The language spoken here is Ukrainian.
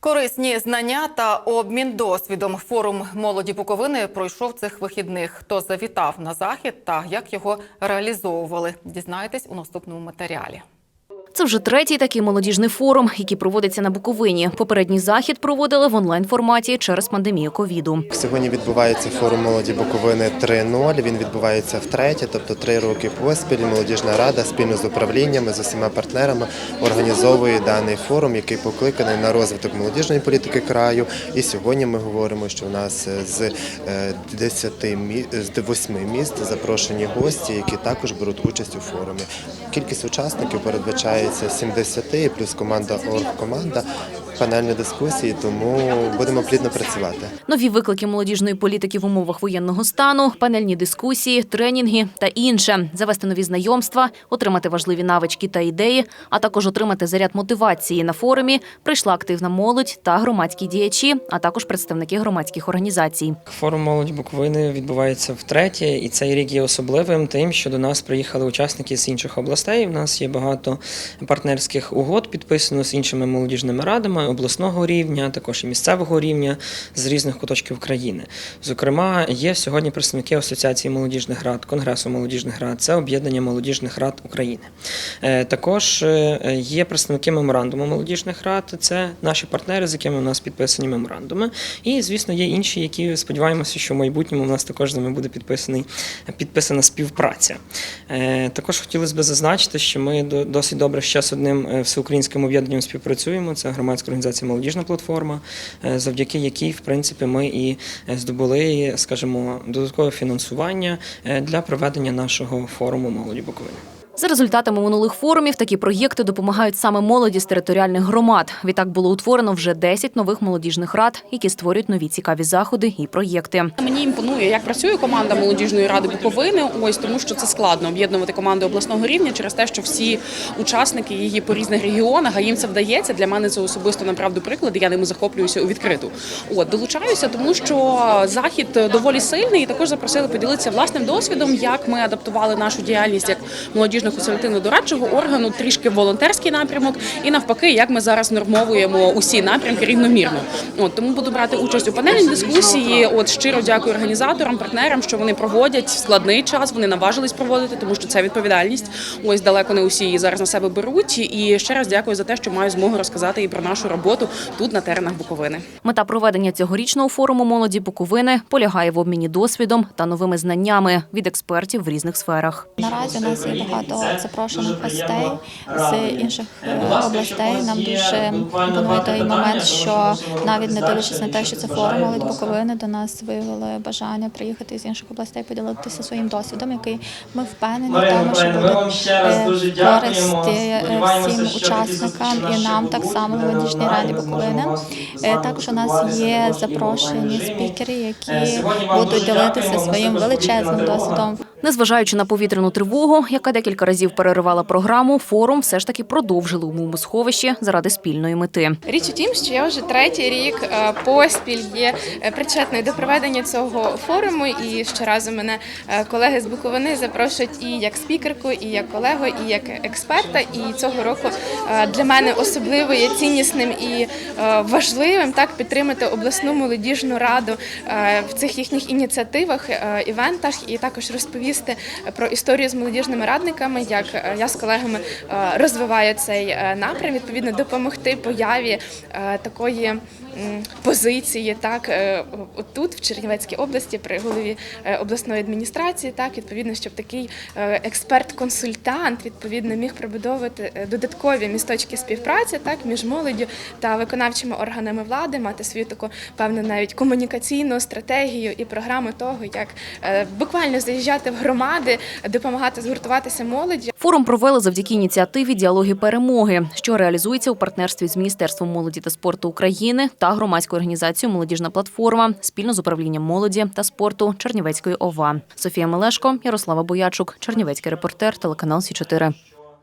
Корисні знання та обмін досвідом. Форум молоді Буковини пройшов цих вихідних. Хто завітав на захід та як його реалізовували, дізнаєтесь у наступному матеріалі. Це вже третій такий молодіжний форум, який проводиться на Буковині. Попередній захід проводили в онлайн форматі через пандемію ковіду. Сьогодні відбувається форум молоді Буковини 3.0. Він відбувається втретє, тобто три роки поспіль. Молодіжна рада спільно з управліннями, з усіма партнерами організовує даний форум, який покликаний на розвиток молодіжної політики краю. І сьогодні ми говоримо, що у нас з е, 10 з 8 міст запрошені гості, які також беруть участь у форумі. Кількість учасників передбачається 70, плюс команда оргкоманда, панельні дискусії, тому будемо плідно працювати. Нові виклики молодіжної політики в умовах воєнного стану, панельні дискусії, тренінги та інше. Завести нові знайомства, отримати важливі навички та ідеї, а також отримати заряд мотивації на форумі. Прийшла активна молодь та громадські діячі, а також представники громадських організацій. Форум молоді Буковини відбувається втретє, і цей рік є особливим тим, що до нас приїхали учасники з інших областей. У нас є багато партнерських угод, підписано з іншими молодіжними радами обласного рівня, також і місцевого рівня з різних куточків країни. Зокрема, є сьогодні представники Асоціації молодіжних рад, Конгресу молодіжних рад, це об'єднання молодіжних рад України. Е, Також е, є представники меморандуму молодіжних рад. Це наші партнери, з якими у нас підписані меморандуми. І, звісно, є інші, які сподіваємося, що в майбутньому у нас також з ними буде підписаний підписана співпраця. Е, Також хотілося б зазначити, що ми до- досить добре ще з одним всеукраїнським об'єднанням співпрацюємо. Це громадська організація Молодіжна платформа, е, завдяки якій, в принципі, ми і е, здобули, скажімо, додаткове фінансування е, для проведення нашого форуму молоді Буковини. За результатами минулих форумів такі проєкти допомагають саме молоді з територіальних громад. Відтак було утворено вже 10 нових молодіжних рад, які створюють нові цікаві заходи і проєкти. Мені імпонує, як працює команда молодіжної ради Буковини. Ось тому, що це складно об'єднувати команди обласного рівня через те, що всі учасники її по різних регіонах, а їм це вдається. Для мене це особисто направду приклад. Я ними захоплююся у відкриту. От долучаюся, тому що захід доволі сильний. І також запросили поділитися власним досвідом, як ми адаптували нашу діяльність як молодіжно консультативно дорадчого органу, трішки волонтерський напрямок, і навпаки, як ми зараз нормовуємо усі напрямки рівномірно. От тому буду брати участь у панельній дискусії. От щиро дякую організаторам, партнерам, що вони проводять в складний час. Вони наважились проводити, тому що це відповідальність. Ось далеко не усі її зараз на себе беруть. І ще раз дякую за те, що маю змогу розказати і про нашу роботу тут на теренах Буковини. Мета проведення цьогорічного форуму молоді Буковини полягає в обміні досвідом та новими знаннями від експертів в різних сферах. Наразі у нас є багато запрошених гостей з інших е, областей. Нам дуже імпонує той момент, що навіть не дивлячись на те, що це форум молодь Буковини, до нас виявили бажання приїхати з інших областей, поділитися своїм досвідом, який ми впевнені в тому, що буде е, користі е, всім учасникам і нам так само в молодіжній раді Буковини. Е, Також у нас є запрошені спікери, які будуть ділитися своїм величезним досвідом Незважаючи на повітряну тривогу, яка декілька разів переривала програму, форум все ж таки продовжили у бомбосховищі заради спільної мети. Річ у тім, що я вже третій рік е, поспіль є е, причетною до проведення цього форуму. І щоразу мене е, колеги з Буковини запрошують і як спікерку, і як колегу, і як експерта. І цього року для мене особливо є ціннісним і важливим так підтримати обласну молодіжну раду в цих їхніх ініціативах, івентах, і також розповісти про історію з молодіжними радниками, як е, я з колегами е, розвиваю цей е, напрям, відповідно допомогти появі такої позиції, так е, тут в Чернівецькій області при голові е, обласної адміністрації, так відповідно, щоб такий е, експерт-консультант відповідно міг пробудовувати е, додаткові місточки співпраці, так між молоддю та виконавчими органами влади, мати свою таку певну навіть комунікаційну стратегію і програму того, як буквально заїжджати в громади, допомагати згуртуватися молоді. Форум провели завдяки ініціативі Діалоги перемоги, що реалізується у партнерстві з Міністерством молоді та спорту України та громадською організацією Молодіжна платформа спільно з управлінням молоді та спорту Чернівецької ОВА. Софія Мелешко, Ярослава Боячук, Чернівецький репортер, телеканал Сі 4